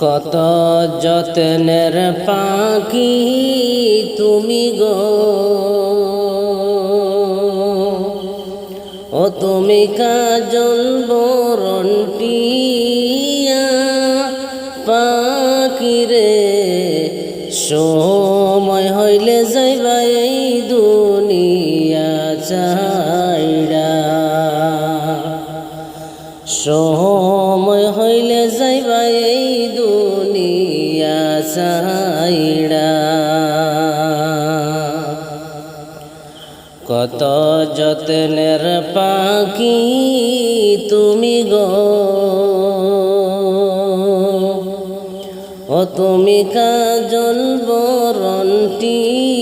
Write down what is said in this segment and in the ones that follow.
কত যত্নের পাখি তুমি গো। ও তুমি কাজল বরন্টিয়া পাখি রে সময় হইলে যাইবা এই দুনিয়া চাইড়া সময় চাইড়া কত যত্নের পাখি তুমি গো। ও তুমি কাজল বরন্টিয়া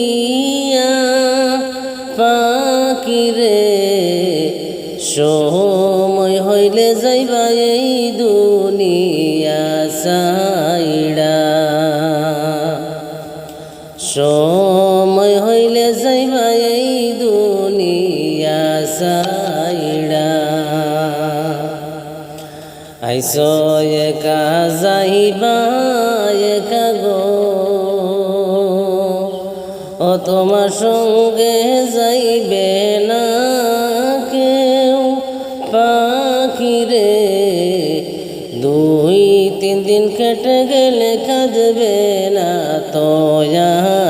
সময় হইলে যাইবা এই দুনিয়া সাইড়া। আইস একা যাইবা, একা গো। ও তোমার সঙ্গে যাইবে দুই তিন দিন কেটে গেলে কাঁদবে না তো আর।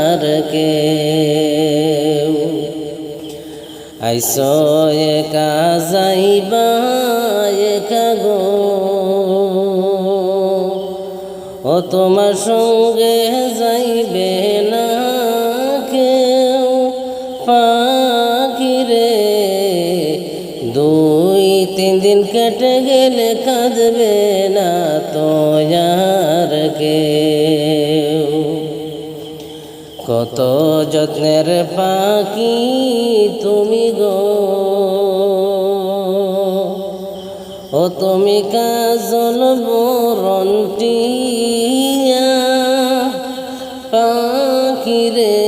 কেউ। আইস একা যাইবা, একা ও তোমার সঙ্গে যাইবে না কেউ। পাখি রে, দুই তিন দিন কেটে গেলে কাঁদবে না তো আর কেউ। কত যত্নের পাখি তুমি গো? ও তুমি কাজল বরন্টিয়া পাখি রে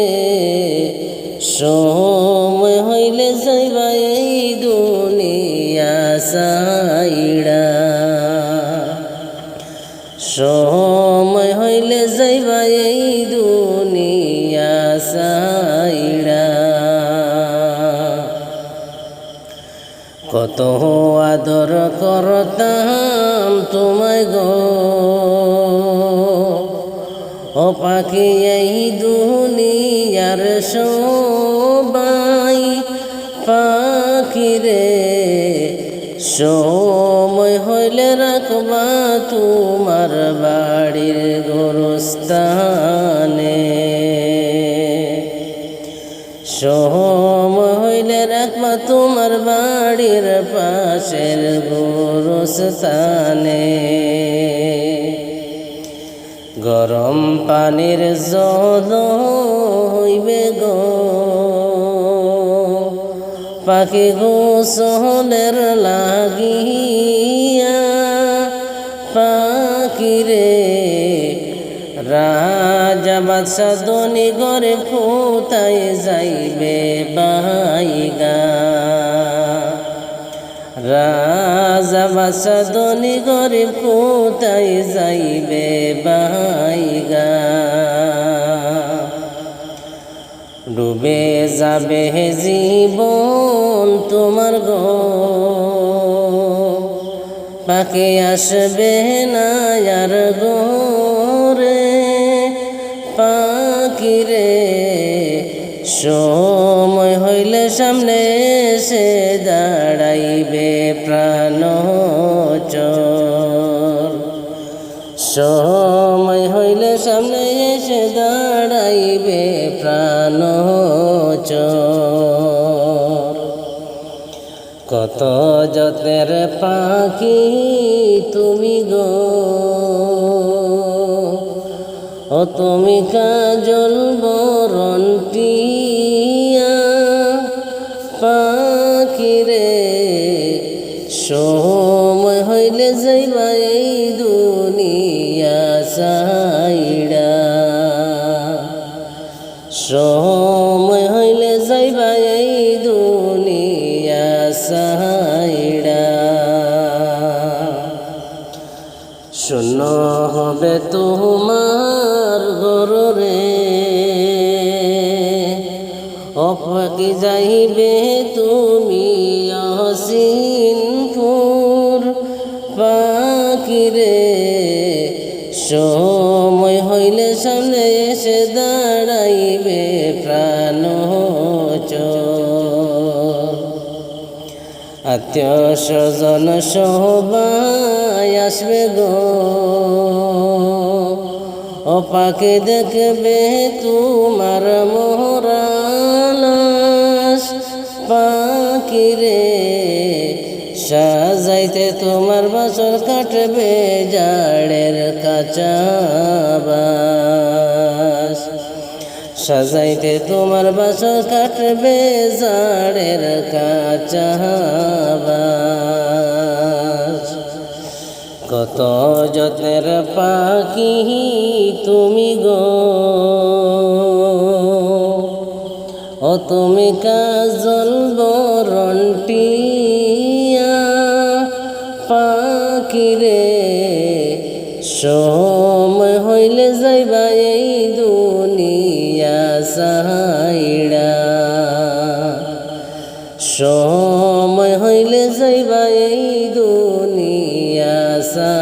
সময় হইলে যাইবা এই দুনিয়া সাইড়া। সময় কত আদর করতাম তোমায় গো। ও পাখি, এই দুনিয়ার সবাই পাখি রে। সময় হইলে রাখবা তোমার বাড়ির গোরস্থানে। সময় হইলে রাখবা তোমার বাড়ির পাশের গোরস্থানে। গরম পানির জল হইবে গো। পাখি গোসলের লাগিয়া রাজা বাদশা দনি গরে কোথায় যাইবে বাইগা রাজা বাদশা দনি গরিব কোথায় যাইবে বাইগা ডুবে যাবে জীবন তোমার গো। পাকে আসবে না আর গোরে পাখি রে, সময় হইলে সামনে সে দাঁড়াইবে প্রাণ সময় হইলে সামনে এসে দাঁড়াইবে প্রাণ চর। কত যত্নের পাখি তুমি গো। ও তুমি কাজল বরন্টিয়া পাখি রে। সময় হইলে যাইবা এই দুনিয়া সাইড়া শূন্য হবে তোমার গররে। অপাকে যাইবে তুমি অসিনপুর পাখিরে। সময় হইলে সামনে এসে দাঁড়াইবে আত্মীয় স্বজন আসবে গো। অপাকে দেখবে তোমার মোহরালাস পাখিরে সাজাইতে তোমার বছর কাটবে জাড়ের কাঁচাবাস সাজাইতে তোমার বাসর কাটবে জাড়ের কাঁচাবাস। কত যত্নের পাখি তুমি গো। ও তুমি কাজল বরন্টিয়া পাখিরে সময় হইলে যাইবা এই দুনিয়া সা